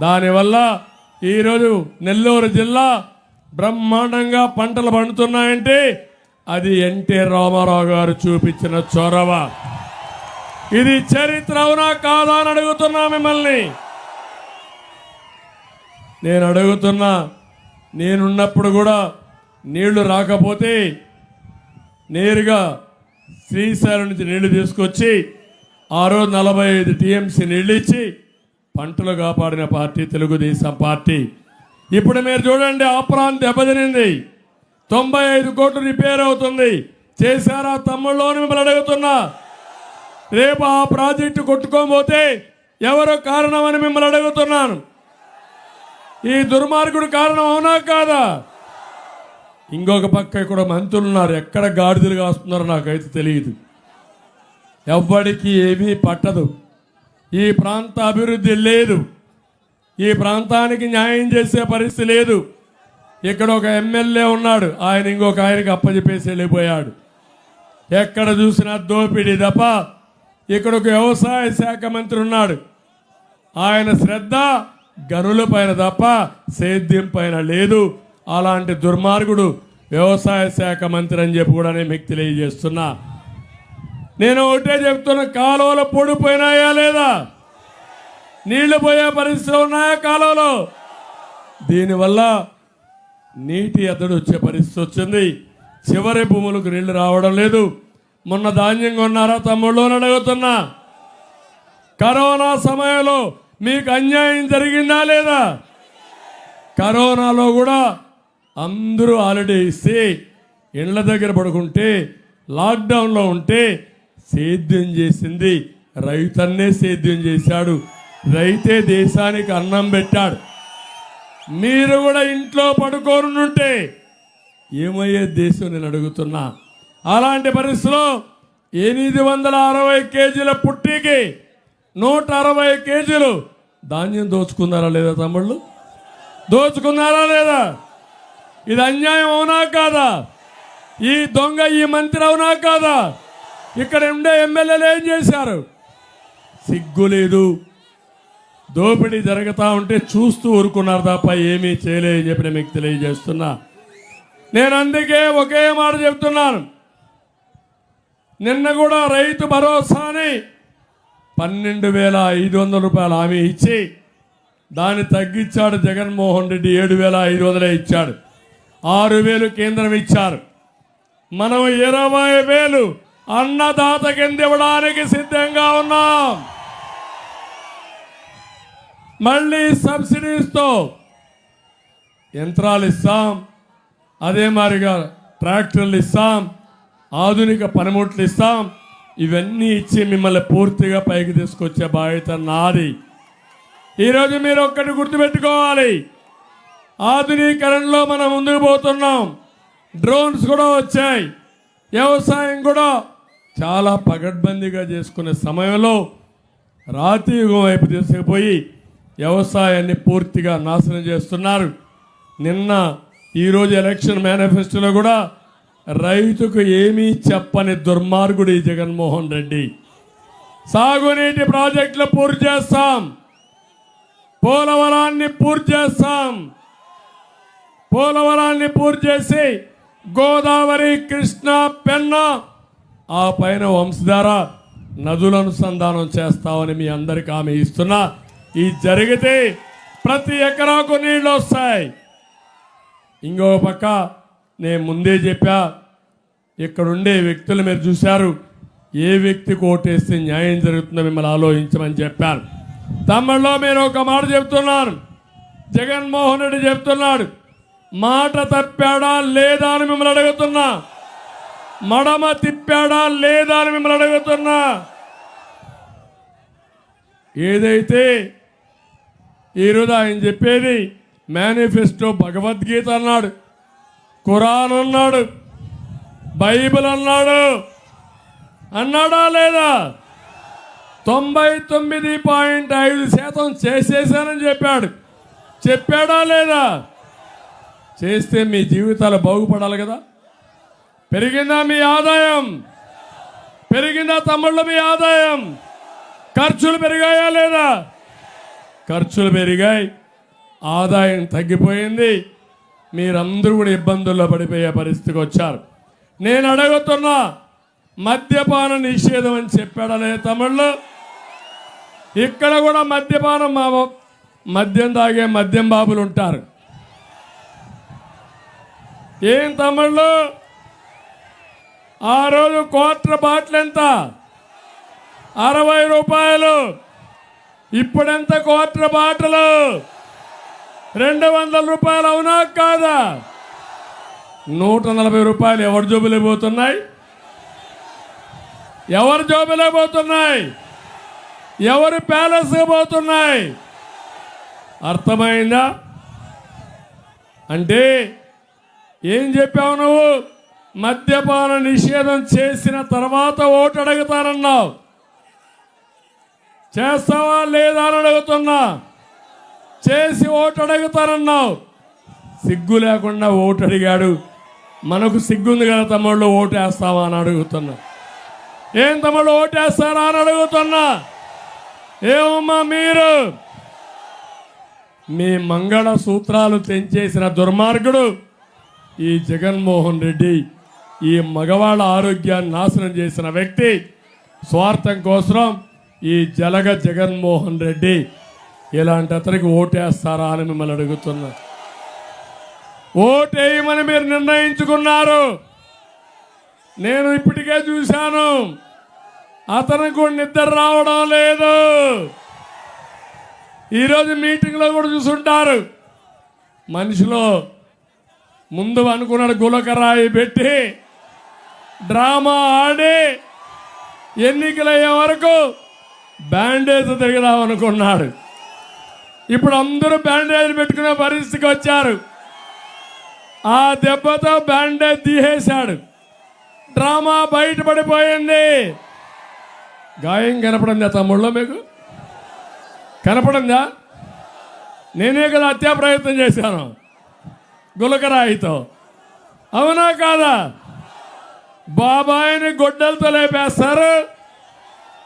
దానివల్ల ఈరోజు నెల్లూరు జిల్లా బ్రహ్మాండంగా పంటలు పండుతున్నాయంటే అది ఎన్టీ రామారావు గారు చూపించిన చొరవ. ఇది చరిత్ర అవునా కాదా అని అడుగుతున్నా మిమ్మల్ని. నేను అడుగుతున్నా నేనున్నప్పుడు కూడా నీళ్ళు రాకపోతే నేరుగా శ్రీశైలం నుంచి నీళ్ళు తీసుకొచ్చి ఆ రోజు నలభై ఐదు టీఎంసీ నీళ్ళు ఇచ్చి పంటలు కాపాడిన పార్టీ తెలుగుదేశం పార్టీ. ఇప్పుడు మీరు చూడండి ఆ దెబ్బతినింది. తొంభై ఐదు కోట్లు రిపేర్ అవుతుంది. చేశారా తమ్ముళ్ళోని మిమ్మల్ని అడుగుతున్నా. రేపు ఆ ప్రాజెక్టు కొట్టుకోబోతే ఎవరో కారణమని మిమ్మల్ని అడుగుతున్నాను. ఈ దుర్మార్గుడు కారణం అవునా కాదా? ఇంకొక పక్క ఇక్కడ మంత్రులు ఉన్నారు. ఎక్కడ గాడిదలు కాస్తున్నారో నాకైతే తెలియదు. ఎవ్వడికి ఏమీ పట్టదు. ఈ ప్రాంత అభివృద్ధి లేదు. ఈ ప్రాంతానికి న్యాయం చేసే పరిస్థితి లేదు. ఇక్కడ ఒక ఎమ్మెల్యే ఉన్నాడు. ఆయన ఇంకొక ఆయనకి అప్పచెప్పేసి వెళ్ళిపోయాడు. ఎక్కడ చూసినా దోపిడీ తప్ప ఇక్కడ ఒక వ్యవసాయ శాఖ మంత్రి ఉన్నాడు. ఆయన శ్రద్ధ గనుల పైన తప్ప సేద్యం పైన లేదు. అలాంటి దుర్మార్గుడు వ్యవసాయ శాఖ మంత్రి అని చెప్పి కూడా నేను మీకు తెలియజేస్తున్నా. నేను ఒకటే చెప్తున్నా కాలువలు పొడిపోయినాయా లేదా? నీళ్ళు పోయే పరిస్థితులు ఉన్నాయా కాలువలో? దీనివల్ల నీటి ఎద్దడి వచ్చే పరిస్థితి వచ్చింది. చివరి భూములకు నీళ్ళు రావడం లేదు. మొన్న ధాన్యం కొన్నారా తమ్ముళ్ళు అని అడుగుతున్నా. కరోనా సమయంలో మీకు అన్యాయం జరిగిందా లేదా? కరోనాలో కూడా అందరూ హాలిడే ఇస్తే ఇళ్ళ దగ్గర పడుకుంటే లాక్డౌన్లో ఉంటే సేద్యం చేసింది. రైతన్నే సేద్యం చేశాడు. రైతే దేశానికి అన్నం పెట్టాడు. మీరు కూడా ఇంట్లో పడుకోనుంటే ఏమయ్యే దేశం నేను అడుగుతున్నా? అలాంటి పరిస్థితిలో ఎనిమిది వందల అరవై కేజీల పుట్టికి నూట అరవై కేజీలు ధాన్యం దోచుకున్నారా లేదా తమ్ముళ్ళు? దోచుకున్నారా లేదా? ఇది అన్యాయం అవునా కాదా? ఈ దొంగ ఈ మంత్రి అవునా కాదా? ఇక్కడ ఉండే ఎమ్మెల్యేలు ఏం చేశారు? సిగ్గు లేదు. దోపిడీ జరుగుతూ ఉంటే చూస్తూ ఊరుకున్నారు తప్ప ఏమీ చేయలేదని చెప్పి నేను మీకు తెలియజేస్తున్నా. నేను అందుకే ఒకే మాట చెప్తున్నాను. నిన్న కూడా రైతు భరోసాని పన్నెండు వేల ఐదు వందల రూపాయలు హామీ ఇచ్చి దాన్ని తగ్గించాడు జగన్మోహన్ రెడ్డి ఏడు వేల ఐదు వందలే ఇచ్చాడు. ఆరు వేలు కేంద్రం ఇచ్చారు. మనం ఇరవై వేలు అన్నదాత కింద ఇవ్వడానికి సిద్ధంగా ఉన్నాం. మళ్ళీ సబ్సిడీస్తో యంత్రాలు ఇస్తాం. అదే మాదిరిగా ట్రాక్టర్లు ఇస్తాం. ఆధునిక పనిముట్లు ఇస్తాం. ఇవన్నీ ఇచ్చి మిమ్మల్ని పూర్తిగా పైకి తీసుకొచ్చే బాధ్యత నాది. ఈరోజు మీరు ఒక్కటి గుర్తుపెట్టుకోవాలి. ఆధునీకరణలో మనం ముందుకు పోతున్నాం. డ్రోన్స్ కూడా వచ్చాయి. వ్యవసాయం కూడా చాలా పగడ్బందీగా చేసుకునే సమయంలో రాతి యుగం వైపు తీసుకుపోయి వ్యవసాయాన్ని పూర్తిగా నాశనం చేస్తున్నారు. నిన్న ఈరోజు ఎలక్షన్ మేనిఫెస్టోలో కూడా రైతుకు ఏమీ చెప్పని దుర్మార్గుడు ఈ జగన్మోహన్ రెడ్డి. సాగునీటి ప్రాజెక్టులు పూర్తి చేస్తాం. పోలవరాన్ని పూర్తి చేస్తాం. పోలవరాన్ని పూర్తి చేసి గోదావరి కృష్ణ పెన్న ఆ పైన వంశధార నదుల అనుసంధానం చేస్తామని మీ అందరికి ఆమె ఇస్తున్నా. ఈ జరిగితే ప్రతి ఎకరాకు నీళ్ళు వస్తాయి. ఇంకో పక్క నేను ముందే చెప్పా ఇక్కడుండే వ్యక్తులు మీరు చూశారు ఏ వ్యక్తి కోటేస్తే న్యాయం జరుగుతుందో మిమ్మల్ని ఆలోచించమని చెప్పాను. తమిళలో మీరు ఒక మాట చెప్తున్నాను జగన్మోహన్ రెడ్డి చెప్తున్నాడు మాట తప్పాడా లేదా అని మిమ్మల్ని అడుగుతున్నా. మడమ తిప్పాడా లేదా అని మిమ్మల్ని అడుగుతున్నా. ఏదైతే ఈరోజు ఆయన చెప్పేది మేనిఫెస్టో భగవద్గీత అన్నాడు ఖురాన్ అన్నాడు బైబిల్ అన్నాడు అన్నాడా లేదా? తొంభై తొమ్మిది పాయింట్ ఐదు శాతం చేసేసానని చెప్పాడు. చెప్పాడా లేదా? చేస్తే మీ జీవితాలు బాగుపడాలి కదా. పెరిగిందా మీ ఆదాయం? పెరిగిందా తమ్ముళ్ళ మీ ఆదాయం? ఖర్చులు పెరిగాయా లేదా? ఖర్చులు పెరిగాయి. ఆదాయం తగ్గిపోయింది. మీరందరూ కూడా ఇబ్బందుల్లో పడిపోయే పరిస్థితికి వచ్చారు. నేను అడుగుతున్నా మద్యపాన నిషేధం అని చెప్పాడలే తమిళ్ళు ఇక్కడ కూడా మద్యపానం మా మద్యం తాగే మద్యం బాబులు ఉంటారు. ఏం తమిళ్ళు ఆ రోజు క్వార్టర్ బాటిల్ ఎంత? అరవై రూపాయలు. ఇప్పుడెంత క్వార్టర్ బాటిల్? రెండు వందల రూపాయలు అవునా కాదా? నూట నలభై రూపాయలు ఎవరి జోబులే పోతున్నాయి? ఎవరి జోబులే పోతున్నాయి? ఎవరి ప్యాలెస్ పోతున్నాయి? అర్థమైందా? అంటే ఏం చెప్పావు నువ్వు? మద్యపాన నిషేధం చేసిన తర్వాత ఓటు అడుగుతారన్నావు. చేస్తావా లేదా అని అడుగుతున్నా. చేసి ఓటు అడుగుతారన్నావు. సిగ్గు లేకుండా ఓటు అడిగాడు. మనకు సిగ్గుంది కదా తమ్ముళ్ళు ఓటు వేస్తావా అని అడుగుతున్నా. ఏం తమ్ముళ్ళు ఓటు వేస్తారా అని అడుగుతున్నా. ఏమమ్మా మీరు? మీ మంగళ సూత్రాలు తెంచేసిన దుర్మార్గుడు ఈ జగన్మోహన్ రెడ్డి. ఈ మగవాళ్ళ ఆరోగ్యాన్ని నాశనం చేసిన వ్యక్తి స్వార్థం కోసం ఈ జలగ జగన్మోహన్ రెడ్డి ఇలాంటి అతనికి ఓటేస్తారా అని మిమ్మల్ని అడుగుతున్నా. ఓటేయమని మీరు నిర్ణయించుకున్నారు. నేను ఇప్పటికే చూశాను. అతనికి కూడా నిద్ర రావడం లేదు. ఈరోజు మీటింగ్లో కూడా చూసుంటారు. మనిషిలో ముందు అనుకున్నాడు గులకరాయి పెట్టి డ్రామా ఆడి ఎన్నికలయ్యే వరకు బ్యాండేజ్ తిరగదాం అనుకున్నాడు. ఇప్పుడు అందరూ బ్యాండేజ్ పెట్టుకునే పరిస్థితికి వచ్చారు. ఆ దెబ్బతో బ్యాండేజ్ తీసేశాడు. డ్రామా బయటపడిపోయింది. గాయం కనపడిందా తమ్ముళ్ళో మీకు? కనపడిందా? నేనే కదా హత్యా ప్రయత్నం చేశాను. గులకరాయితో. అవునా కాదా? బాబాయిని గొడ్డలతో లేపేస్తారు.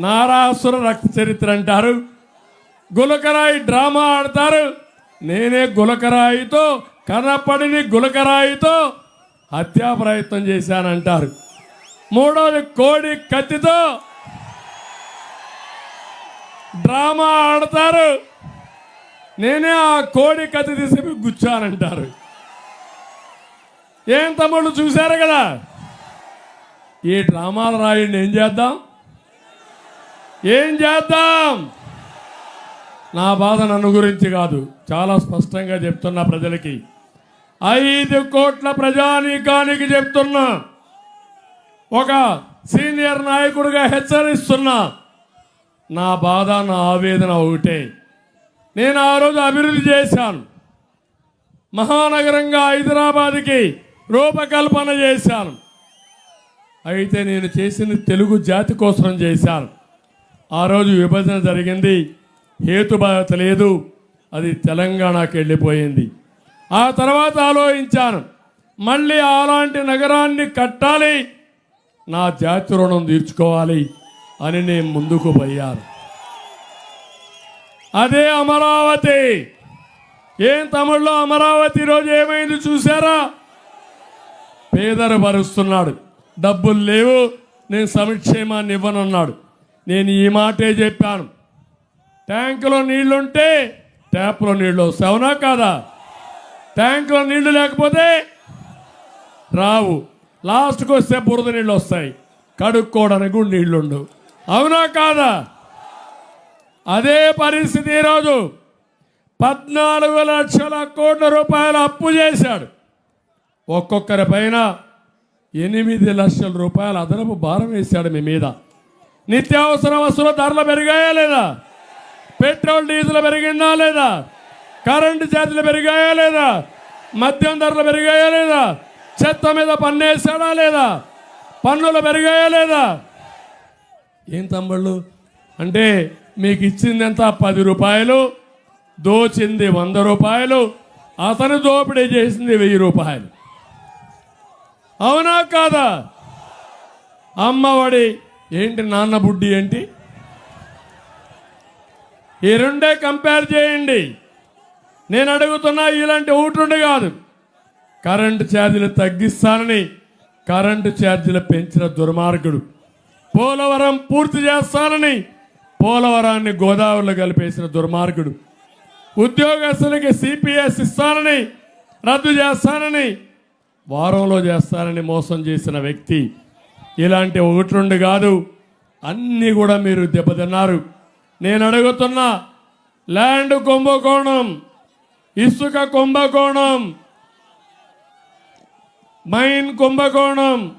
నారాసుర రక్త చరిత్ర అంటారు. గులకరాయి డ్రామా ఆడతారు. నేనే గులకరాయితో కనపడిని గులకరాయితో హత్యా ప్రయత్నం చేశానంటారు. మూడోది కోడి కత్తితో డ్రామా ఆడతారు. నేనే ఆ కోడి కత్తి తీసి గుచ్చానంటారు. ఏం తమ్ముళ్ళు చూశారు కదా? ఈ డ్రామాలు రాయండి ఏం చేద్దాం? ఏం చేద్దాం? నా బాధ నన్ను గురించి కాదు. చాలా స్పష్టంగా చెప్తున్నా ప్రజలకి. ఐదు కోట్ల ప్రజానీకానికి చెప్తున్నా. ఒక సీనియర్ నాయకుడిగా హెచ్చరిస్తున్నా. నా బాధ నా ఆవేదన ఒకటే. నేను ఆ రోజు అభివృద్ధి చేశాను. మహానగరంగా హైదరాబాద్కి రూపకల్పన చేశాను. అయితే నేను చేసింది తెలుగు జాతి కోసం చేశాను. ఆ రోజు విభజన జరిగింది. హేతుబాధత లేదు. అది తెలంగాణకి వెళ్ళిపోయింది. ఆ తర్వాత ఆలోచించాను. మళ్ళీ అలాంటి నగరాన్ని కట్టాలి. నా జాతి రుణం తీర్చుకోవాలి అని నేను ముందుకు పోయాను. అదే అమరావతి. ఏం తమిళ్ళో అమరావతి రోజు ఏమైంది చూసారా పేదరు భరుస్తున్నాడు. డబ్బులు లేవు నేను సంక్షేమాన్ని ఇవ్వనన్నాడు. నేను ఈ మాటే చెప్పాను. ట్యాంకులో నీళ్ళుంటే ట్యాప్లో నీళ్ళు వస్తాయి అవునా కాదా? ట్యాంకులో నీళ్ళు లేకపోతే రావు. లాస్ట్కి వస్తే బురద నీళ్ళు వస్తాయి. కడుక్కోవడానికి కూడా నీళ్ళుండవు అవునా కాదా? అదే పరిస్థితి ఈరోజు. పద్నాలుగు లక్షల కోట్ల రూపాయలు అప్పు చేశాడు. ఒక్కొక్కరి పైన ఎనిమిది లక్షల రూపాయల అదనపు భారం వేశాడు మీ మీద. నిత్యావసర వస్తువుల ధరలు పెరిగాయా లేదా? పెట్రోల్ డీజిల్ పెరిగిందా లేదా? కరెంటు ఛార్జీలు పెరిగాయా లేదా? మద్యం ధరలు పెరిగాయా లేదా? చెత్త మీద పన్ను వేసాడా లేదా? పన్నులు పెరిగాయా లేదా? ఏం తమ్ముళ్ళు? అంటే మీకు ఇచ్చింది ఎంత పది రూపాయలు దోచింది వంద రూపాయలు అతను దోపిడీ చేసింది వెయ్యి రూపాయలు. అవునా కాదా? అమ్మఒడి ఏంటి నాన్న బుడ్డి ఏంటి? ఈ రెండే కంపేర్ చేయండి. నేను అడుగుతున్నా ఇలాంటి ఒకటి కాదు. కరెంటు ఛార్జీలు తగ్గిస్తానని కరెంటు ఛార్జీలు పెంచిన దుర్మార్గుడు పోలవరం పూర్తి చేస్తానని పోలవరాన్ని గోదావరిలో కలిపేసిన దుర్మార్గుడు ఉద్యోగస్తులకి సిపిఎస్ ఇస్తానని రద్దు చేస్తానని వారంలో చేస్తారని మోసం చేసిన వ్యక్తి. ఇలాంటి ఒకటి రెండు కాదు అన్నీ కూడా మీరు దెబ్బతిన్నారు. నేను అడుగుతున్నా ల్యాండ్ కుంభకోణం ఇసుక కుంభకోణం మైన్ కుంభకోణం